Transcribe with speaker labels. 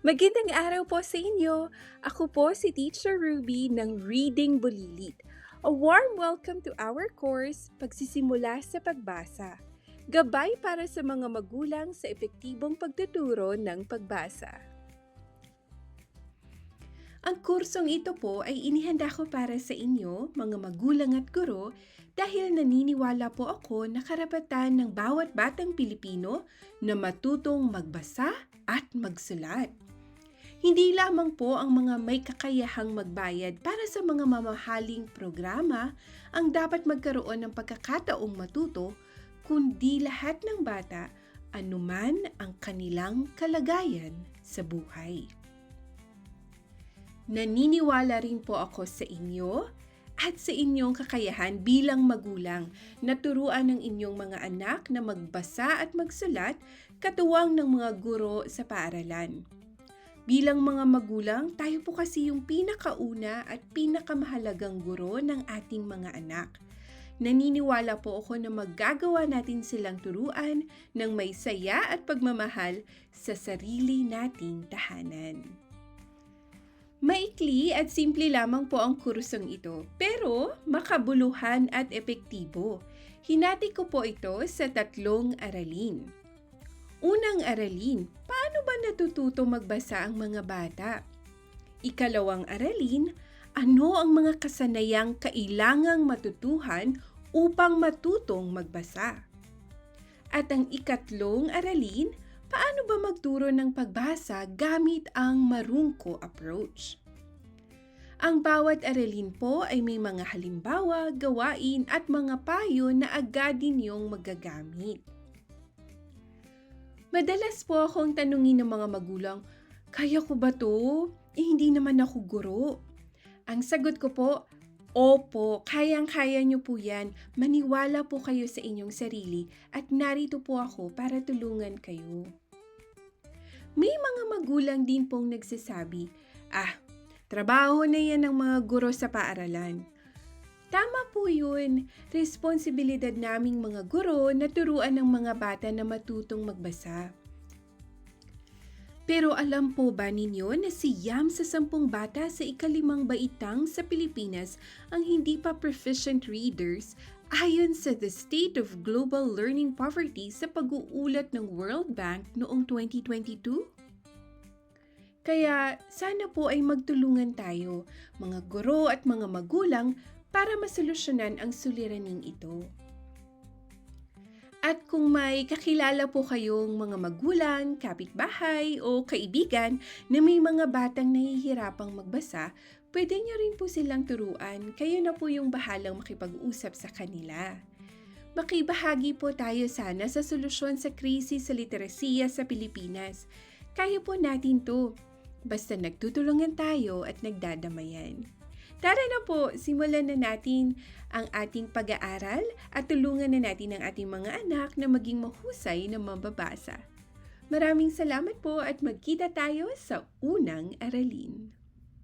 Speaker 1: Magandang araw po sa inyo. Ako po si Teacher Ruby ng Reading Bulilit. A warm welcome to our course, Pagsisimula sa Pagbasa. Gabay para sa mga magulang sa epektibong pagtuturo ng pagbasa. Ang kursong ito po ay inihanda ko para sa inyo, mga magulang at guro, dahil naniniwala po ako na karapatan ng bawat batang Pilipino na matutong magbasa at magsulat. Hindi lamang po ang mga may kakayahang magbayad para sa mga mamahaling programa ang dapat magkaroon ng pagkakataong matuto, kundi lahat ng bata, anuman ang kanilang kalagayan sa buhay. Naniniwala rin po ako sa inyo at sa inyong kakayahan bilang magulang na turuan ng inyong mga anak na magbasa at magsulat katuwang ng mga guro sa paaralan. Bilang mga magulang, tayo po kasi yung pinakauna at pinakamahalagang guro ng ating mga anak. Naniniwala po ako na maggagawa natin silang turuan ng may saya at pagmamahal sa sarili nating tahanan. Maikli at simple lamang po ang kursong ito, pero makabuluhan at epektibo. Hinati ko po ito sa tatlong aralin. Unang aralin, ba natututo magbasa ang mga bata? Ikalawang aralin, ano ang mga kasanayang kailangang matutuhan upang matutong magbasa? At ang ikatlong aralin, paano ba magturo ng pagbasa gamit ang marungko approach? Ang bawat aralin po ay may mga halimbawa, gawain at mga payo na agad ninyong magagamit. Madalas po akong tanungin ng mga magulang, kaya ko ba to? Eh, hindi naman ako guro. Ang sagot ko po, Opo, kayang-kaya niyo po yan. Maniwala po kayo sa inyong sarili at narito po ako para tulungan kayo. May mga magulang din pong nagsasabi, ah, trabaho na yan ng mga guro sa paaralan. Tama po yun. Responsibilidad naming mga guro na turuan ng mga bata na matutong magbasa. Pero alam po ba ninyo na si Yam sa sampung bata sa ikalimang baitang sa Pilipinas ang hindi pa proficient readers ayon sa The State of Global Learning Poverty sa pag-uulat ng World Bank noong 2022? Kaya sana po ay magtulungan tayo, mga guro at mga magulang, para masolusyonan ang suliraning ito. At kung may kakilala po kayong mga magulang, kapitbahay o kaibigan na may mga batang nahihirapang magbasa, pwede niyo rin po silang turuan. Kayo na po yung bahalang makipag-usap sa kanila. Makibahagi po tayo sana sa solusyon sa krisis sa literasiya sa Pilipinas. Kaya po natin to. Basta nagtutulungan tayo at nagdadamayan. Tara na po, simulan na natin ang ating pag-aaral at tulungan na natin ang ating mga anak na maging mahusay na mababasa. Maraming salamat po at magkita tayo sa unang aralin.